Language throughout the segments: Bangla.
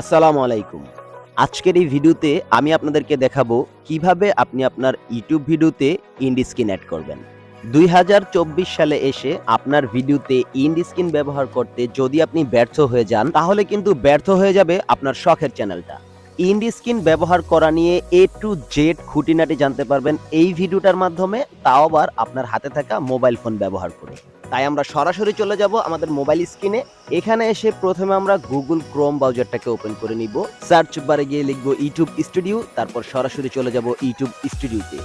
আসসালামু আলাইকুম। আজকের এই ভিডিওতে আমি আপনাদেরকে দেখাবো কীভাবে আপনি আপনার ইউটিউব ভিডিওতে ইন্ড স্ক্রিন অ্যাড করবেন। দুই হাজার চব্বিশ সালে এসে আপনার ভিডিওতে ইন্ড স্ক্রিন ব্যবহার করতে যদি আপনি ব্যর্থ হয়ে যান, তাহলে কিন্তু ব্যর্থ হয়ে যাবে আপনার শখের চ্যানেলটা। ইন্ড স্ক্রিন ব্যবহার করা নিয়ে এ টু জেড খুঁটিনাটি জানতে পারবেন এই ভিডিওটার মাধ্যমে, তাও আবার আপনার হাতে থাকা মোবাইল ফোন ব্যবহার করে। তাই আমরা সরাসরি চলে যাব আমাদের মোবাইল স্ক্রিনে। এখানে এসে প্রথমে আমরা গুগল ক্রোম ব্রাউজারটাকে ওপেন করে নিব। সার্চ বারে গিয়ে লিখব ইউটিউব স্টুডিও, তারপর সরাসরি চলে যাব ইউটিউব স্টুডিওতে।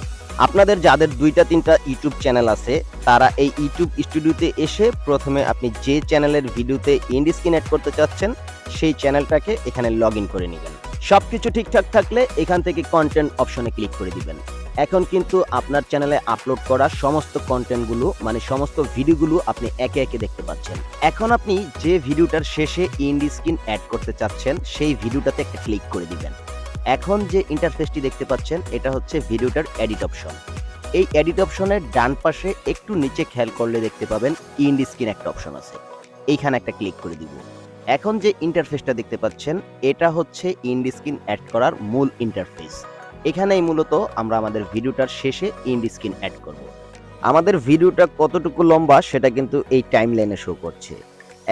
আপনাদের যাদের দুইটা, তিনটা ইউটিউব চ্যানেল আছে, তারা এই ইউটিউব স্টুডিওতে এসে প্রথমে আপনি যে চ্যানেলের ভিডিওতে ইন্ড স্ক্রিন অ্যাড করতে চাচ্ছেন, সেই চ্যানেলটাকে এখানে লগ করে নেবেন। সবকিছু ঠিকঠাক থাকলে এখান থেকে কন্টেন্ট অপশনে ক্লিক করে দিবেন। এখন কিন্তু আপনার চ্যানেলে আপলোড করা সমস্ত কন্টেন্টগুলো মানে সমস্ত ভিডিওগুলো আপনি একে একে দেখতে পাচ্ছেন। এখন আপনি যে ভিডিওটার শেষে ইন্ড স্ক্রিন অ্যাড করতে চাচ্ছেন, সেই ভিডিওটাতে একটা ক্লিক করে দিবেন। এখন যে ইন্টারফেসটি দেখতে পাচ্ছেন, এটা হচ্ছে ভিডিওটার এডিট অপশন এই এডিট অপশনের ডান পাশে একটু নিচে খেয়াল করলে দেখতে পাবেন ইন্ড স্ক্রিন একটা অপশন আছে। এইখানে একটা ক্লিক করে দিব। এখন যে ইন্টারফেসটা দেখতে পাচ্ছেন, এটা হচ্ছে ইন্ড স্ক্রিন অ্যাড করার মূল ইন্টারফেস এখানেই মূলত আমরা আমাদের ভিডিওটার শেষে ইন্ড স্ক্রিন অ্যাড করব। আমাদের ভিডিওটা কতটুকু লম্বা সেটা কিন্তু এই টাইম লাইনে শো করছে।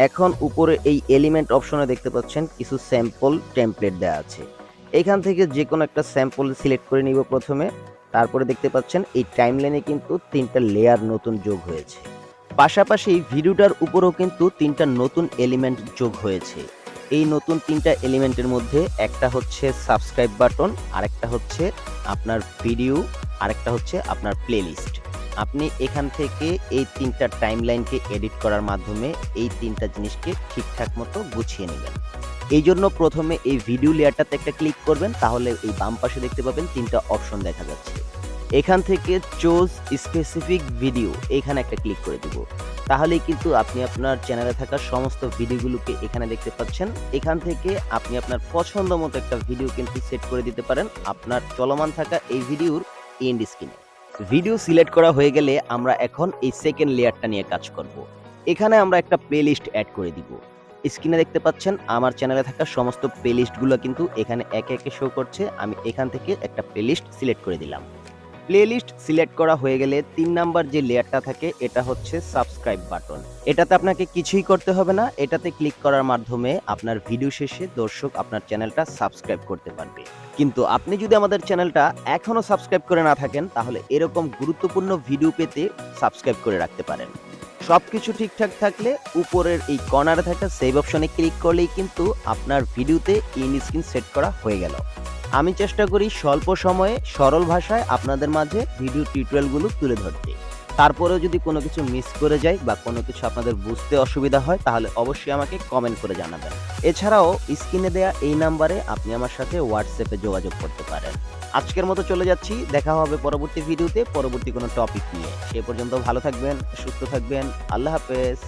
এখন উপরে এই এলিমেন্ট অপশনে দেখতে পাচ্ছেন কিছু স্যাম্পল টেমপ্লেট দেওয়া আছে। এখান থেকে যে কোনো একটা স্যাম্পল সিলেক্ট করে নিব প্রথমে। তারপরে দেখতে পাচ্ছেন এই টাইম লাইনে কিন্তু তিনটা লেয়ার নতুন যোগ হয়েছে। পাশাপাশি ভিডিওটার উপরেও কিন্তু তিনটা নতুন এলিমেন্ট যোগ হয়েছে। এই নতুন তিনটা এলিমেন্টের মধ্যে একটা হচ্ছে সাবস্ক্রাইব বাটন, আরেকটা হচ্ছে আপনার ভিডিও, আরেকটা হচ্ছে আপনার প্লেলিস্ট। আপনি এখান থেকে এই তিনটা টাইমলাইনকে এডিট করার মাধ্যমে এই তিনটা জিনিসকে ঠিকঠাক মতো গুছিয়ে নেবেন। এই জন্য প্রথমে এই ভিডিও লেয়ারটাতে একটা ক্লিক করবেন, তাহলে এই বাম পাশে দেখতে পাবেন তিনটা অপশন দেখা যাচ্ছে। এখান থেকে চোজ স্পেসিফিক ভিডিও, এখানে একটা ক্লিক করে দিব। তাহলেই কিন্তু আপনি আপনার চ্যানেলে থাকা সমস্ত ভিডিওগুলোকে এখানে দেখতে পাচ্ছেন। এখান থেকে আপনি আপনার পছন্দ মতো একটা ভিডিও কিন্তু সেট করে দিতে পারেন আপনার চলমান থাকা এই ভিডিওর এন্ড স্ক্রিনে ভিডিও সিলেক্ট করা হয়ে গেলে আমরা এখন এই সেকেন্ড লেয়ারটা নিয়ে কাজ করব। এখানে আমরা একটা প্লেলিস্ট অ্যাড করে দিব। স্ক্রিনে দেখতে পাচ্ছেন, আমার চ্যানেলে থাকা সমস্ত প্লেলিস্টগুলো কিন্তু এখানে একে একে শো করছে। আমি এখান থেকে একটা প্লেলিস্ট সিলেক্ট করে দিলাম। প্লেলিস্ট সিলেক্ট করা হয়ে গেলে তিন নাম্বার যে লেয়ারটা থাকে, এটা হচ্ছে সাবস্ক্রাইব বাটন এটাতে আপনাকে কিছুই করতে হবে না, এটাতে ক্লিক করার মাধ্যমে আপনার ভিডিও শেষে দর্শক আপনার চ্যানেলটা সাবস্ক্রাইব করতে পারবে। কিন্তু আপনি যদি আমাদের চ্যানেলটা এখনও সাবস্ক্রাইব করে না থাকেন, তাহলে এরকম গুরুত্বপূর্ণ ভিডিও পেতে সাবস্ক্রাইব করে রাখতে পারেন। সব কিছু ঠিকঠাক থাকলে উপরের এই কর্নারে থাকা সেভ অপশনে ক্লিক করলেই কিন্তু আপনার ভিডিওতে ইন স্ক্রিন সেট করা হয়ে গেল। আমি চেষ্টা করি স্বল্প সময়ে, সরল ভাষায় আপনাদের মাঝে ভিডিও টিউটোরিয়ালগুলো তুলে ধরতে। তারপরেও যদি কোনো কিছু মিস করে যায় বা কোনো কিছু আপনাদের বুঝতে অসুবিধা হয়, তাহলে অবশ্যই আমাকে কমেন্ট করে জানাবেন। এছাড়াও, স্ক্রিনে দেয়া এই নাম্বারে আপনি আমার সাথে হোয়াটসঅ্যাপে যোগাযোগ করতে পারেন। আজকের মতো চলে যাচ্ছি। দেখা হবে পরবর্তী ভিডিওতে পরবর্তী কোনো টপিক নিয়ে। সে পর্যন্ত ভালো থাকবেন, সুস্থ থাকবেন। আল্লাহ হাফেজ।